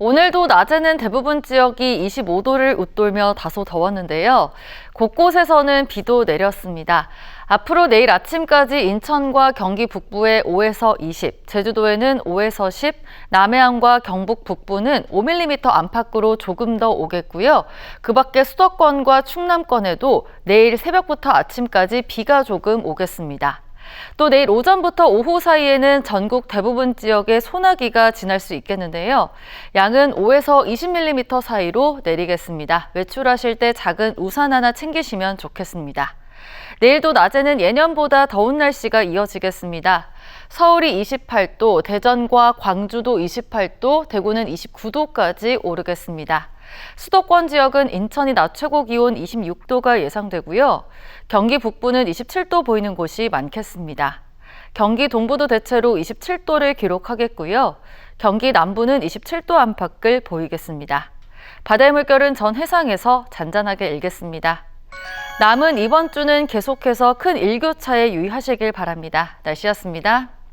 오늘도 낮에는 대부분 지역이 25도를 웃돌며 다소 더웠는데요. 곳곳에서는 비도 내렸습니다. 앞으로 내일 아침까지 인천과 경기 북부에 5에서 20, 제주도에는 5에서 10, 남해안과 경북 북부는 5mm 안팎으로 조금 더 오겠고요. 그 밖에 수도권과 충남권에도 내일 새벽부터 아침까지 비가 조금 오겠습니다. 또 내일 오전부터 오후 사이에는 전국 대부분 지역에 소나기가 지날 수 있겠는데요. 양은 5에서 20mm 사이로 내리겠습니다. 외출하실 때 작은 우산 하나 챙기시면 좋겠습니다. 내일도 낮에는 예년보다 더운 날씨가 이어지겠습니다. 서울이 28도, 대전과 광주도 28도, 대구는 29도까지 오르겠습니다. 수도권 지역은 인천이 낮 최고 기온 26도가 예상되고요. 경기 북부는 27도 보이는 곳이 많겠습니다. 경기 동부도 대체로 27도를 기록하겠고요. 경기 남부는 27도 안팎을 보이겠습니다. 바다의 물결은 전 해상에서 잔잔하게 일겠습니다. 남은 이번 주는 계속해서 큰 일교차에 유의하시길 바랍니다. 날씨였습니다.